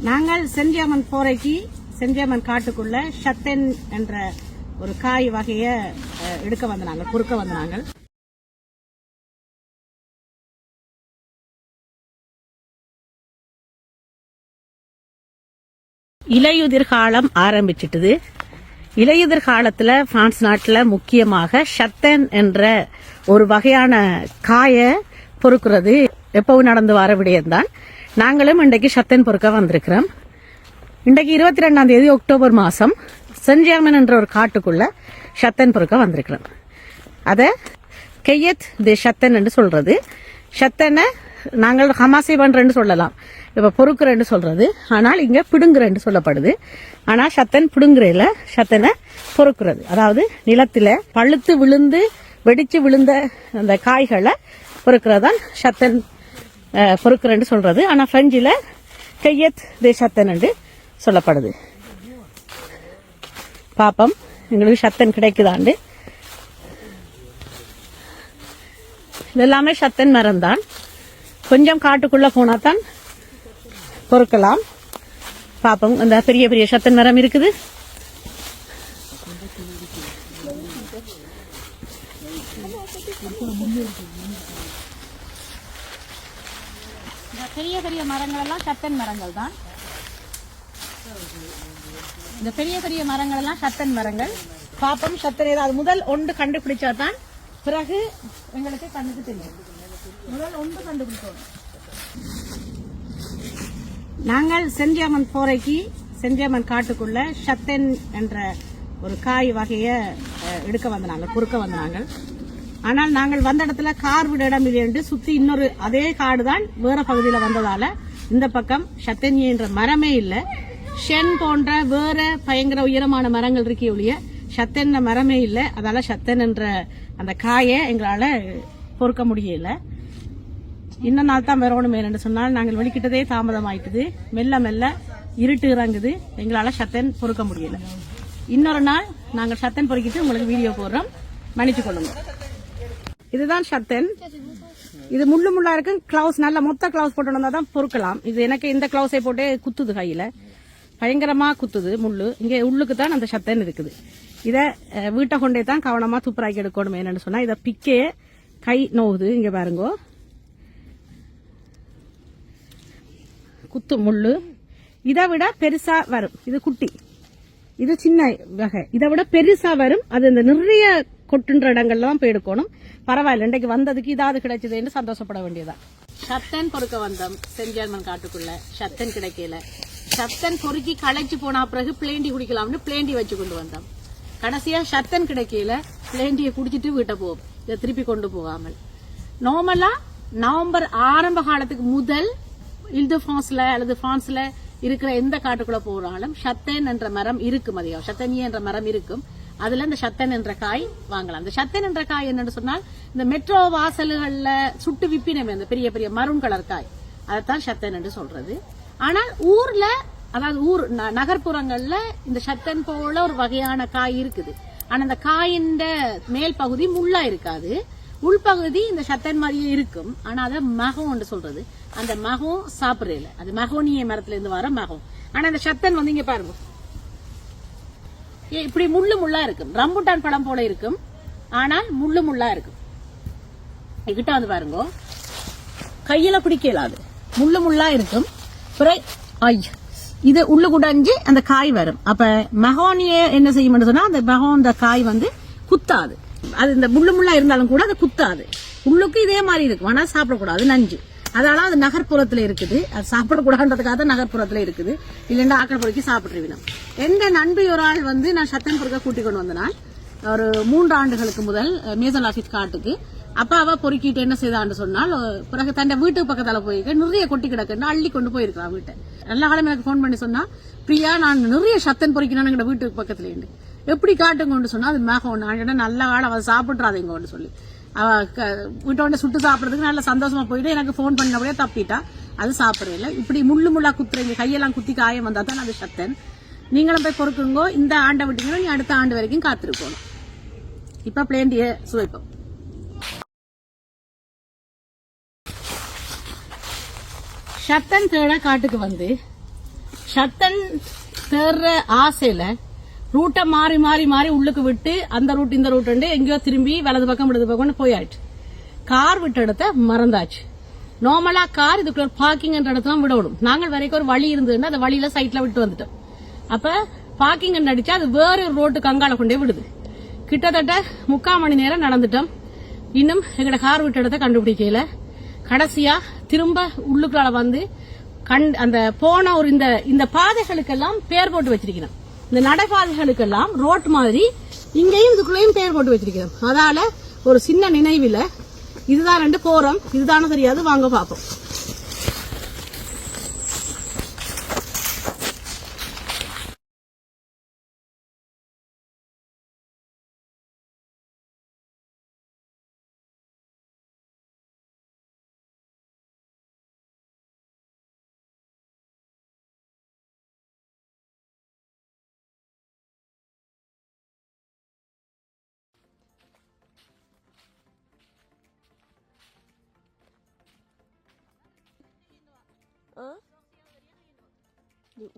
நாங்கள் செஞ்சியம்மன் போரைக்கு செஞ்சியம்மன் காட்டுக்குள்ள ஷத்தன் என்ற ஒரு காய் வகையை அஹ், எடுக்க வந்தாங்க குறுக்க வந்தாங்க இலையுதிர் காலம் ஆரம்பிச்சிட்டுது. இலையுதிர் காலத்துல பிரான்ஸ் நாட்டுல முக்கியமாக ஷத்தன் என்ற ஒரு வகையான காயை பொறுக்கிறது எப்பவும் நடந்து வர விடயம்தான் நாங்களும் இன்றைக்கு சத்தன் பொறுக்க வந்திருக்கிறோம். இன்றைக்கு இருபத்தி ரெண்டாம் தேதி அக்டோபர் மாதம் செஞ்சியாமன் என்ற ஒரு காட்டுக்குள்ள சத்தன் பொறுக்க வந்திருக்கிறோம். அதை கெய்யத் தி சத்தன் என்று சொல்கிறது ஷத்தனை நாங்கள் ஹமாசை பண்றேன்னு சொல்லலாம். இப்போ பொறுக்குறேன்னு சொல்கிறது ஆனால் இங்கே பிடுங்குறேன்னு சொல்லப்படுது. ஆனால் சத்தன் பிடுங்குறையில் சத்தனை பொறுக்குறது. அதாவது நிலத்தில் பழுத்து விழுந்து வெடித்து விழுந்த அந்த காய்களை பொறுக்கிறதான் ஷத்தன் அஹ், பொறுக்குறேன்னு சொல்றது. ஆனா பிரெஞ்சில் கையத் தேசத்தன் என்று சொல்லப்படுது. பாப்பம் எங்களுக்கு சத்தன் கிடைக்குதாண்டு. இதெல்லாமே சத்தன் மரம் தான் கொஞ்சம் காட்டுக்குள்ள போனா தான் பொறுக்கலாம். பாப்போம் அந்த பெரிய பெரிய சத்தன் மரம் இருக்குது இந்த பெரிய பெரிய மரங்கள் எல்லாம் சத்தன் மரங்கள் தான் இந்த பெரிய பெரிய மரங்கள் எல்லாம் சத்தன் மரங்கள். பாப்பம் சத்தன் அது முதல் ஒன்று கண்டுபிடிச்சா தான் பிறகு எங்களுக்கு கண்ணுக்கு தெரியும். முதல் ஒன்று கண்டுபிடிச்சோம் நாங்கள் செஞ்சியம்மன் போரைக்கு செஞ்சியம்மன் காட்டுக்குள்ள சத்தன் என்ற ஒரு காய் வகையை எடுக்க வந்தாங்க குறுக்க வந்தாங்க. ஆனால் நாங்கள் வந்த இடத்துல கார் விட இடம் இல்லை என்று சுத்தி இன்னொரு அதே காடு தான் வேற பகுதியில் வந்ததால இந்த பக்கம் ஷத்தன்யி என்ற மரமே இல்லை. ஷென் போன்ற வேற பயங்கர உயரமான மரங்கள் இருக்கே ஒழிய ஷத்தன் மரமே இல்லை. அதால சத்தன் என்ற அந்த காயை எங்களால பொறுக்க முடியல. இன்னும் நாள் தான் வரணும் என்று சொன்னால் நாங்கள் வெளிக்கிட்டதே தாமதம் ஆயிட்டுது மெல்ல மெல்ல இருட்டு இறங்குது. எங்களால சத்தன் பொறுக்க முடியல. இன்னொரு நாள் நாங்கள் சத்தன் பொறுக்கிட்டு உங்களுக்கு வீடியோ போடுறோம். மன்னிச்சு கொள்ளுங்க இதுதான் சத்தன் இது முள்ளு முள்ளா இருக்கு. கிளவுஸ் நல்ல மொத்த கிளவுஸ் போட்டு வந்தா தான் பொறுக்கலாம். இது எனக்கு இந்த கிளவுஸை போட்டே குத்துது கையில. பயங்கரமா குத்துது முள்ளு. இங்க உள்ளுக்கு தான் அந்த சத்தன் இருக்குது. இத வீட்டை கொண்டே தான் கவனமா துப்புராக்கி எடுக்கணும் என்னன்னு சொன்னா இதை பிக்கே கை நோவுது. இங்க பாருங்கோ. குத்து முள்ளு. இதை விட பெருசா வரும். இது குட்டி. இது சின்ன வகை. இதை விட பெருசா வரும். அது இந்த நிறைய கொட்டுன்ற இடங்கள்ல தான் போய் எடுக்கணும். பரவாயில்ல இன்றைக்கு வந்ததுக்கு இதாவது கிடைச்சதுன்னு சந்தோஷப்பட வேண்டியதான் சத்தன் பொறுக்க வந்தோம் செஞ்சால்மன் காட்டுக்குள்ள. சத்தன் கிடைக்கல. சத்தன் பொறுக்கி களைச்சு போனா பிறகு பிளேண்டி குடிக்கலாம்னு பிளேண்டி வச்சு கொண்டு வந்தோம். கடைசியா சத்தன் கிடைக்கல பிளேண்டியை குடிச்சிட்டு வீட்டை போவோம். இதை திருப்பி கொண்டு போகாமல். நார்மலா நவம்பர் ஆரம்ப காலத்துக்கு முதல் இல்து பிரான்ஸ்ல அல்லது பிரான்ஸ்ல இருக்கிற எந்த காட்டுக்குள்ள போறாலும் சத்தன் என்ற மரம் இருக்கும் அதிகம் சத்தனிய என்ற மரம் இருக்கும். அதுல இந்த சத்தன் என்ற காய் வாங்கலாம். இந்த சத்தன் என்ற காய் என்னன்னு சொன்னால் இந்த மெட்ரோ வாசல்கள்ல சுட்டு விப்பினமே அந்த பெரிய பெரிய மரூன் கலர் காய். அதைத்தான் சத்தன் என்று சொல்றது. ஆனால் ஊர்ல அதாவது ஊர் ந- நகர்ப்புறங்கள்ல இந்த சத்தன் போல ஒரு வகையான காய் இருக்குது. ஆனா அந்த காயின் மேல் பகுதி முள்ளா இருக்காது. உள்பகுதி இந்த சத்தன் மாதிரியே இருக்கும். ஆனா அத மகம் என்று சொல்றது. அந்த மகம் சாப்பிடல அது மகோனிய மரத்துல இருந்து வர மகம் ஆனா அந்த சத்தன் வந்து இங்க பாருங்க. இப்படி முள்ளு முள்ளா இருக்கும். ரம்புட்டான் பழம் போல இருக்கும். ஆனால் முள்ளு முள்ளா இருக்கும். கிட்ட வந்து பாருங்க. கையில பிடிக்கலாது முள்ளு முள்ளா இருக்கும். ஐயா இது உள்ளு குடஞ்சு அந்த காய் வரும். அப்ப மகோனிய என்ன செய்யும் சொன்னா அந்த மகோன் அந்த காய் வந்து குத்தாது. அது இந்த முள்ளு முள்ளா இருந்தாலும் கூட அது குத்தாது. உள்ளுக்கு இதே மாதிரி இருக்கும். ஆனா சாப்பிடக்கூடாது. நஞ்சு. அதனால அது நகர்ப்புறத்துல இருக்குது. அது சாப்பிடக்கூடாதுன்றதுக்காக தான் நகர்ப்புறத்துல இருக்குது. இல்லைன்னா ஆக்கள் பொறுக்கி சாப்பிட்டுருவினோம் எந்த நண்பி ஒரு ஆள் வந்து நான் சத்தன் பொறுக்க கூட்டி கொண்டு வந்தனால் ஒரு மூன்று ஆண்டுகளுக்கு முதல் மேசல் ஆஃபீஸ் காட்டுக்கு. அப்ப அவ பொறுக்கிட்டு என்ன செய்தான்னு சொன்னால் பிறகு தன் வீட்டு பக்கத்தால போயிருக்க. நிறைய கொட்டி கிடக்குன்னு அள்ளி கொண்டு போயிருக்கான் வீட்டை. நல்ல காலம் எனக்கு ஃபோன் பண்ணி சொன்னா பிரியா நான் நிறைய சத்தன் பொறிக்கணும்னு எங்க வீட்டுக்கு பக்கத்துல இருந்து எப்படி காட்டுங்கன்னு சொன்னா அது மேகம் நான் சொன்னேன், நல்ல காலம் அவ சாப்பிட்றாதீங்கன்னு சொல்லி. வீட்டோட சுட்டு சாப்பிட்றதுக்கு நல்ல சந்தோஷமா போயிட்டு எனக்கு ஃபோன் பண்ணபடியே தப்பிட்டா. அது சாப்பிடல இப்படி முள்ளு முள்ளா குத்துறீங்க கையெல்லாம் குத்தி காயம் வந்தா தான் அது சத்தன். நீங்களும் போய் பொறுக்குங்கோ இந்த ஆண்டை விட்டீங்கன்னா நீ அடுத்த ஆண்டு வரைக்கும் காத்திருக்கணும் இப்போ பிளேண்டிய சுவைப்போம். சத்தன் தேட காட்டுக்கு வந்து சத்தன் தேடுற ஆசையில ரூட்டை மாறி மாறி மாறி உள்ளுக்கு விட்டு அந்த ரூட் இந்த ரூட் எங்கேயோ திரும்பி வலது பக்கம் இடது பக்கம்னு போயாச்சு கார் விட்ட இடத்த மறந்தாச்சு. நார்மலா கார் இதுக்குள்ள பார்க்கிங் இடத்துல தான் விடணும். நாங்கள் வரைக்கும் ஒரு வழி இருந்ததுன்னா அந்த வழியில சைட்ல விட்டு வந்துட்டோம். அப்ப பார்க்கிங் அடிச்சா அது வேற ஒரு ரோட்டு கங்கால கொண்டே விடுது. கிட்டத்தட்ட முக்கால் மணி நேரம் நடந்துட்டோம். இன்னும் எங்கட கார் விட்ட இடத்த கண்டுபிடிக்கல. கடைசியா திரும்ப உள்ளுக்குள்ள வந்து கண் அந்த போன ஒரு இந்த இந்த பாதைகளுக்கெல்லாம் பேர் போட்டு வச்சிருக்கிறோம். இந்த நடைபாதைகளுக்கெல்லாம் ரோட் மாதிரி இங்கேயும் இதுக்குள்ளேயும் பேர் போட்டு வச்சிருக்கிறோம். அதால ஒரு சின்ன நினைவில இதுதான் ரெண்டு போறோம் இதுதானே தெரியாது வாங்க பார்ப்போம். Hein? De